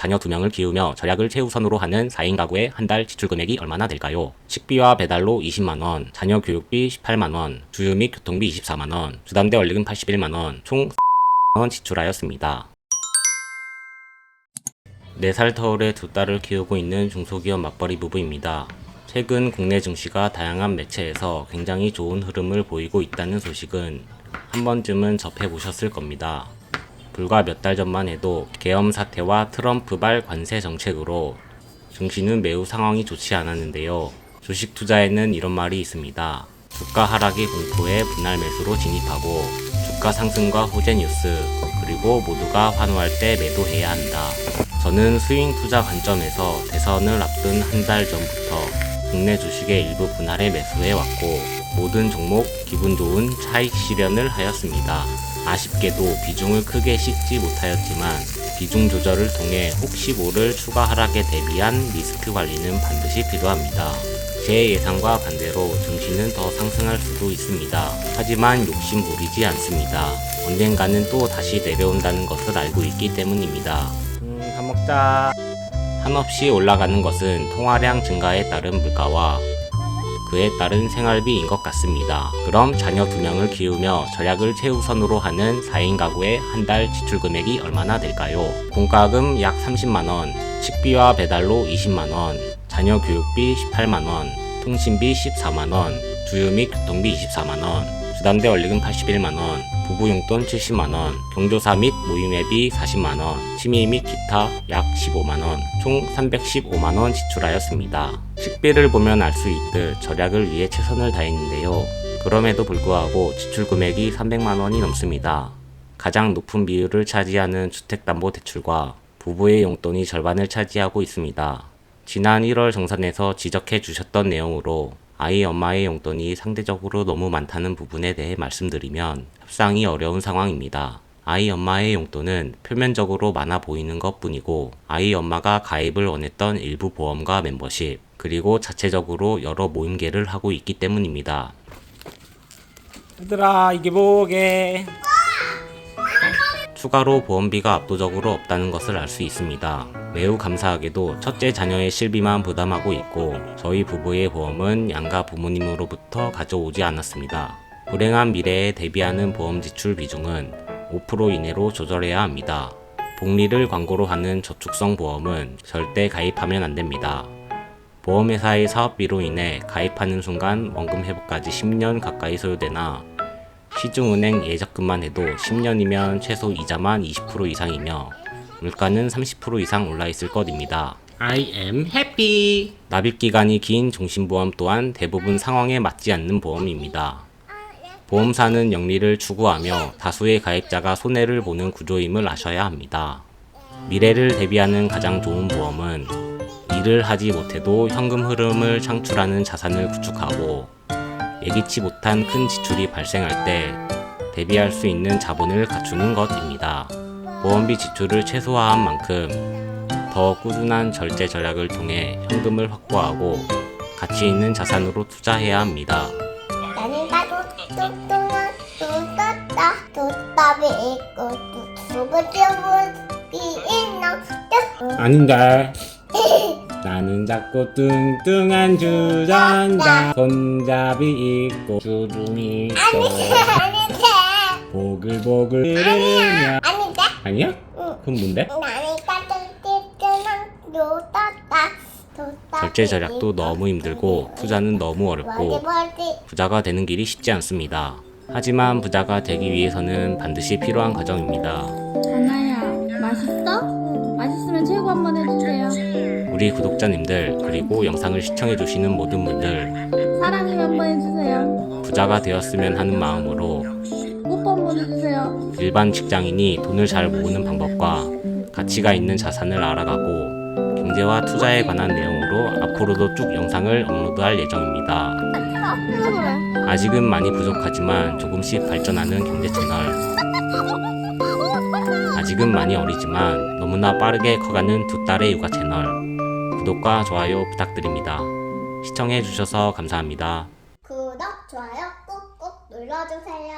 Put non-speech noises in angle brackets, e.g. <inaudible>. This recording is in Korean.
자녀 2명을 키우며 절약을 최우선으로 하는 4인 가구의 한 달 지출 금액이 얼마나 될까요? 식비와 배달로 20만원, 자녀 교육비 18만원, 주유 및 교통비 24만원, 주담대 원리금 81만원, 총 <laughs> 원 지출하였습니다. 4살 터울의 두 딸을 키우고 있는 중소기업 맞벌이 부부입니다. 최근 국내 증시가 다양한 매체에서 굉장히 좋은 흐름을 보이고 있다는 소식은 한 번쯤은 접해보셨을 겁니다. 불과 몇 달 전만 해도 계엄 사태와 트럼프발 관세 정책으로 증시는 매우 상황이 좋지 않았는데요. 주식 투자에는 이런 말이 있습니다. 주가 하락의 공포에 분할 매수로 진입하고 주가 상승과 호재 뉴스 그리고 모두가 환호할 때 매도해야 한다. 저는 스윙 투자 관점에서 대선을 앞둔 한 달 전부터 국내 주식의 일부 분할에 매수해 왔고 모든 종목 기분 좋은 차익 실현을 하였습니다. 아쉽게도 비중을 크게 씻지 못하였지만 비중 조절을 통해 혹시 모를 추가 하락에 대비한 리스크 관리는 반드시 필요합니다. 제 예상과 반대로 증시는 더 상승할 수도 있습니다. 하지만 욕심 부리지 않습니다. 언젠가는 또 다시 내려온다는 것을 알고 있기 때문입니다. 음, 밥 먹자. 한없이 올라가는 것은 통화량 증가에 따른 물가와 그에 따른 생활비인 것 같습니다. 그럼 자녀 두 명을 키우며 절약을 최우선으로 하는 4인 가구의 한 달 지출 금액이 얼마나 될까요? 공과금 약 30만원, 식비와 배달로 20만원, 자녀 교육비 18만원, 통신비 14만원, 주유 및 교통비 24만원, 주담대 원리금 81만원, 부부 용돈 70만원, 경조사 및 모임회비 40만원, 취미 및 기타 약 15만원, 총 315만원 지출하였습니다. 식비를 보면 알 수 있듯 절약을 위해 최선을 다했는데요. 그럼에도 불구하고 지출 금액이 300만원이 넘습니다. 가장 높은 비율을 차지하는 주택담보대출과 부부의 용돈이 절반을 차지하고 있습니다. 지난 1월 정산에서 지적해 주셨던 내용으로 아이 엄마의 용돈이 상대적으로 너무 많다는 부분에 대해 말씀드리면 협상이 어려운 상황입니다. 아이 엄마의 용돈은 표면적으로 많아 보이는 것 뿐이고 아이 엄마가 가입을 원했던 일부 보험과 멤버십 그리고 자체적으로 여러 모임계를 하고 있기 때문입니다. 얘들아 이게 뭐게? 추가로 보험비가 압도적으로 없다는 것을 알 수 있습니다. 매우 감사하게도 첫째 자녀의 실비만 부담하고 있고 저희 부부의 보험은 양가 부모님으로부터 가져오지 않았습니다. 불행한 미래에 대비하는 보험 지출 비중은 5% 이내로 조절해야 합니다. 복리를 광고로 하는 저축성 보험은 절대 가입하면 안 됩니다. 보험회사의 사업비로 인해 가입하는 순간 원금 회복까지 10년 가까이 소요되나 시중은행 예적금만 해도 10년이면 최소 이자만 20% 이상이며 물가는 30% 이상 올라 있을 것입니다. I am happy. 납입 기간이 긴 종신보험 또한 대부분 상황에 맞지 않는 보험입니다. 보험사는 영리를 추구하며 다수의 가입자가 손해를 보는 구조임을 아셔야 합니다. 미래를 대비하는 가장 좋은 보험은 일을 하지 못해도 현금 흐름을 창출하는 자산을 구축하고 예기치 못한 큰 지출이 발생할 때 대비할 수 있는 자본을 갖추는 것입니다. 보험비 지출을 최소화한 만큼 더 꾸준한 절제 전략을 통해 현금을 확보하고 가치 있는 자산으로 투자해야 합니다. 나는 나도 뚱뚱한 뚱떴다 뚱답이 있고 뚱뚱이 있는 아닌데. 나는 작고 뚱뚱한 주전자 손잡이 있고 주둥이 있고 아닌데 보글보글 흐르며 아닌데 아니야? 응. 그럼 뭔데? 나는 뚱뚱한 뚱답이 절제 절약도 너무 힘들고 투자는 너무 어렵고 부자가 되는 길이 쉽지 않습니다. 하지만 부자가 되기 위해서는 반드시 필요한 과정입니다. 하나야, 맛있어? 맛있으면 최고 한 번 해주세요. 우리 구독자님들 그리고 영상을 시청해주시는 모든 분들 사랑해 한번 해주세요. 부자가 되었으면 하는 마음으로 한번 해주세요. 일반 직장인이 돈을 잘 모으는 방법과 가치가 있는 자산을 알아가고 경제와 투자에 관한 내용으로 앞으로도 쭉 영상을 업로드할 예정입니다. 아직은 많이 부족하지만 조금씩 발전하는 경제 채널. 아직은 많이 어리지만 너무나 빠르게 커가는 두 딸의 육아 채널. 구독과 좋아요 부탁드립니다. 시청해주셔서 감사합니다. 구독 좋아요 꾹꾹 눌러주세요